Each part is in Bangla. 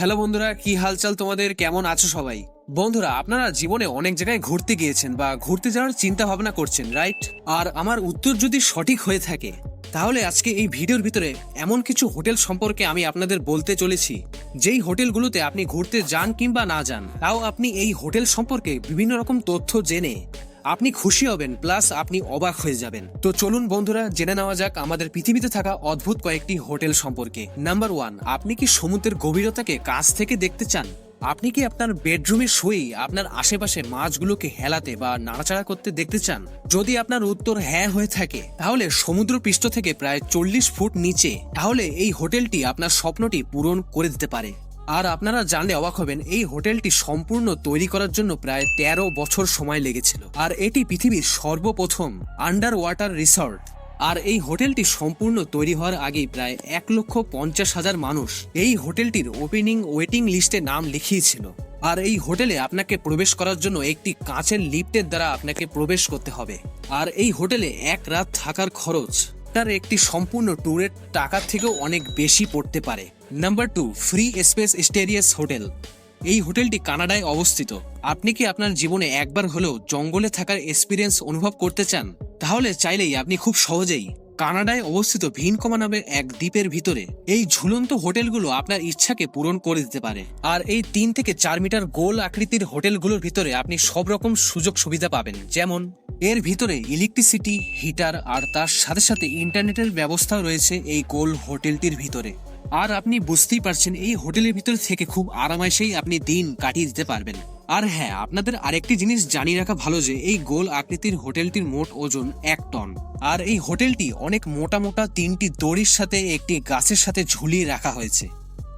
হ্যালো বন্ধুরা, কি হালচাল তোমাদের? কেমন আছো সবাই? বন্ধুরা, আপনারা জীবনে অনেক জায়গায় ঘুরতে গিয়েছেন বা ঘুরতে যাওয়ার চিন্তা ভাবনা করছেন, রাইট? আর আমার উত্তর যদি সঠিক হয়ে থাকে, তাহলে আজকে এই ভিডিওর ভিতরে এমন কিছু হোটেল সম্পর্কে আমি আপনাদের বলতে চলেছি, যেই হোটেলগুলোতে আপনি ঘুরতে যান কিংবা না যান, তাও আপনি এই হোটেল সম্পর্কে বিভিন্ন রকম তথ্য জেনে আপনি খুশি হবেন প্লাস আপনি অবাক হয়ে যাবেন। তো চলুন বন্ধুরা, জেনে নেওয়া যাক আমাদের পৃথিবীতে থাকা অদ্ভুত কয়েকটি হোটেল সম্পর্কে। নাম্বার ওয়ান আপনি কি সমুদ্রের গভীরতাকে কাছ থেকে দেখতে চান? আপনি কি আপনার বেডরুমে শুয়েই আপনার আশেপাশে মাছগুলোকে হেলাতে বা নাড়াচাড়া করতে দেখতে চান? যদি আপনার উত্তর হ্যাঁ হয়ে থাকে, তাহলে সমুদ্র পৃষ্ঠ থেকে প্রায় চল্লিশ ফুট নিচে, তাহলে এই হোটেলটি আপনার স্বপ্নটি পূরণ করে দিতে পারে। আর আপনারা জানলে অবাক হবেন, এই হোটেলটি সম্পূর্ণ তৈরি করার জন্য প্রায় তেরো বছর সময় লেগেছিল। আর এটি পৃথিবীর সর্বপ্রথম আন্ডার ওয়াটার রিসর্ট আর এই হোটেলটি সম্পূর্ণ তৈরি হওয়ার আগেই প্রায় এক লক্ষ পঞ্চাশ হাজার মানুষ এই হোটেলটির ওপেনিং ওয়েটিং লিস্টে নাম লিখিয়েছিল। আর এই হোটেলে আপনাকে প্রবেশ করার জন্য একটি কাঁচের লিফটের দ্বারা আপনাকে প্রবেশ করতে হবে। আর এই হোটেলে এক রাত থাকার খরচ তার একটি সম্পূর্ণ ট্যুরের টাকার থেকেও অনেক বেশি পড়তে পারে। নাম্বার টু, ফ্রি স্পেস স্টেরিয়াস হোটেল। এই হোটেলটি কানাডায় অবস্থিত। আপনি কি আপনার জীবনে একবার হলেও জঙ্গলে থাকার এক্সপিরিয়েন্স অনুভব করতে চান? তাহলে চাইলেই আপনি খুব সহজেই কানাডায় অবস্থিত ভিনকমা নামের এক দ্বীপের ভিতরে এই ঝুলন্ত হোটেলগুলো আপনার ইচ্ছাকে পূরণ করে দিতে পারে। আর এই তিন থেকে চার মিটার গোল আকৃতির হোটেলগুলোর ভিতরে আপনি সব রকম সুযোগ সুবিধা পাবেন। যেমন এর ভিতরে ইলেকট্রিসিটি হিটার আর তার সাথে সাথে ইন্টারনেটের ব্যবস্থাও রয়েছে এই গোল হোটেলটির ভিতরে। আর আপনি বুঝতেই পারছেন, এই হোটেলের ভিতর থেকে খুব আরামাইশেই আপনি দিন কাটিয়ে দিতে পারবেন। আর হ্যাঁ আপনাদের আরেকটি জিনিস জানিয়ে রাখা ভালো যে, এই গোল আকৃতির হোটেলটির মোট ওজন এক টন। আর এই হোটেলটি অনেক মোটা মোটা তিনটি দড়ির সাথে একটি গাছের সাথে ঝুলিয়ে রাখা হয়েছে।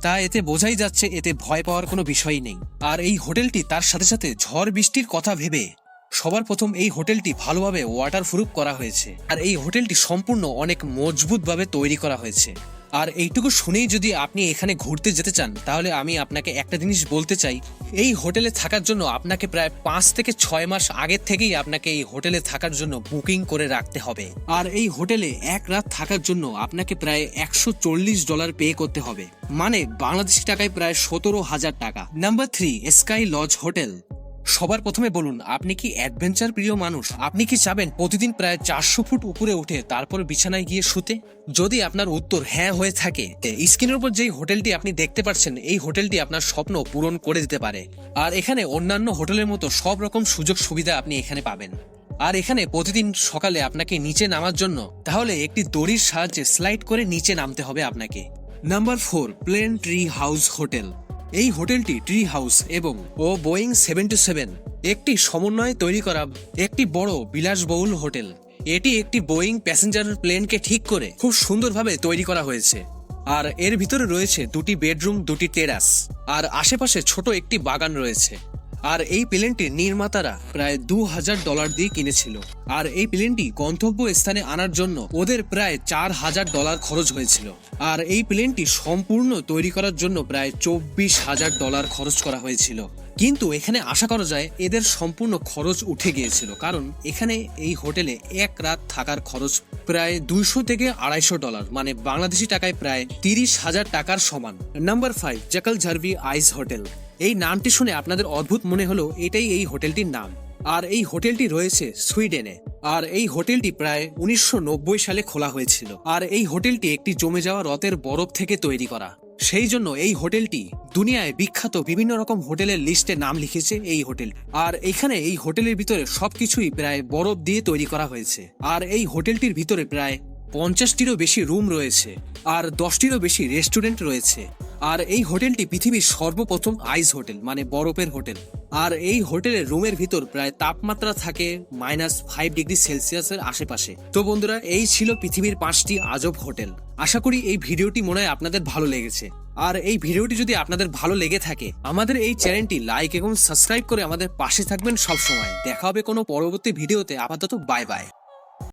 তা এতে বোঝাই যাচ্ছে, এতে ভয় পাওয়ার কোনো বিষয় নেই। আর এই হোটেলটি তার সাথে সাথে ঝড় বৃষ্টির কথা ভেবে সবার প্রথম এই হোটেলটি ভালোভাবে ওয়াটার প্রুফ করা হয়েছে। আর এই হোটেলটি সম্পূর্ণ অনেক মজবুতভাবে তৈরি করা হয়েছে। আর এইটুকু শুনেই যদি আপনি এখানে ঘুরতে যেতে চান, তাহলে আমি আপনাকে একটা জিনিস বলতে চাই। এই হোটেলে থাকার জন্য আপনাকে প্রায় পাঁচ থেকে ছয় মাস আগের থেকেই আপনাকে এই হোটেলে থাকার জন্য বুকিং করে রাখতে হবে। আর এই হোটেলে এক রাত থাকার জন্য আপনাকে প্রায় একশো চল্লিশ ডলার পে করতে হবে। মানে বাংলাদেশি টাকায় প্রায় সতেরো হাজার টাকা। Number three, sky lodge hotel. সবার প্রথমে বলুন, আপনি কি অ্যাডভেঞ্চার প্রিয় মানুষ? আপনি কি চাবেন প্রতিদিন প্রায় চারশো ফুট উপরে উঠে তারপর বিছানায় গিয়ে শুতে? যদি আপনার উত্তর হ্যাঁ হয়ে থাকে স্ক্রিনের উপর যেই হোটেলটি আপনি দেখতে পাচ্ছেন, এই হোটেলটি আপনার স্বপ্ন পূরণ করে দিতে পারে। আর এখানে অন্যান্য হোটেলের মতো সব রকম সুযোগ সুবিধা আপনি এখানে পাবেন। আর এখানে প্রতিদিন সকালে আপনাকে নিচে নামার জন্য, তাহলে একটি দড়ির সাহায্যে স্লাইড করে নিচে নামতে হবে আপনাকে। Number four, plane tree house hotel. এই হোটেলটি ট্রি হাউস এবং ও বোয়িং সেভেন্টি সেভেন একটি সমন্বয়ে তৈরি করা একটি বড় বিলাসবহুল হোটেল। এটি একটি বোয়িং প্যাসেঞ্জার প্লেনকে ঠিক করে খুব সুন্দরভাবে তৈরি করা হয়েছে। আর এর ভিতরে রয়েছে দুটি বেডরুম, দুটি টেরাস, আর আশেপাশে ছোট একটি বাগান রয়েছে। আর এই প্লেনটির নির্মাতারা প্রায় দু হাজার ডলার দিয়ে কিনেছিল। আর এই প্লেনটি গন্তব্য স্থানে আনার জন্য ওদের প্রায় চার হাজার ডলার খরচ হয়েছিল। আর এই প্লেনটি সম্পূর্ণ তৈরি করার জন্য প্রায় চব্বিশ হাজার ডলার খরচ করা হয়েছিল। কিন্তু এখানে আশা করা যায় এদের সম্পূর্ণ খরচ উঠে গিয়েছিল, কারণ এখানে এই হোটেলে এক রাত থাকার খরচ প্রায় দুইশো থেকে আড়াইশো ডলার মানে বাংলাদেশি টাকায় প্রায় তিরিশ হাজার টাকার সমান। Number five, জাকাল ঝারভি ice hotel. এই নামটি শুনে আপনাদের অদ্ভুত মনে হলো, এটাই এই হোটেলটির নাম। আর এই হোটেলটি রয়েছে সুইডেনে। আর এই হোটেলটি প্রায় উনিশশো নব্বই সালে খোলা হয়েছিল। আর এই হোটেলটি একটি জমে যাওয়া রথের বরফ থেকে তৈরি করা। সেই জন্য এই হোটেলটি দুনিয়ায় বিখ্যাত বিভিন্ন রকম হোটেলের লিস্টে নাম লিখেছে এই হোটেল। আর এখানে এই হোটেলের ভিতরে সবকিছুই প্রায় বরফ দিয়ে তৈরি করা হয়েছে। আর এই হোটেলটির ভিতরে প্রায় পঞ্চাশটিরও বেশি রুম রয়েছে। আর দশটিরও বেশি রেস্টুরেন্ট রয়েছে। আর এই হোটেলটি পৃথিবীর সর্বপ্রথম আইস হোটেল মানে বরফের হোটেল। আর এই হোটেলের রুমের ভিতর প্রায় তাপমাত্রা থাকে মাইনাস ফাইভ ডিগ্রি সেলসিয়াসের আশেপাশে। তো বন্ধুরা, এই ছিল পৃথিবীর পাঁচটি আজব হোটেল। আশা করি এই ভিডিওটি মনে হয় আপনাদের ভালো লেগেছে। আর এই ভিডিওটি যদি আপনাদের ভালো লেগে থাকে, আমাদের এই চ্যানেলটি লাইক এবং সাবস্ক্রাইব করে আমাদের পাশে থাকবেন সবসময়। দেখা হবে কোনো পরবর্তী ভিডিওতে। আপাতত বাই বাই।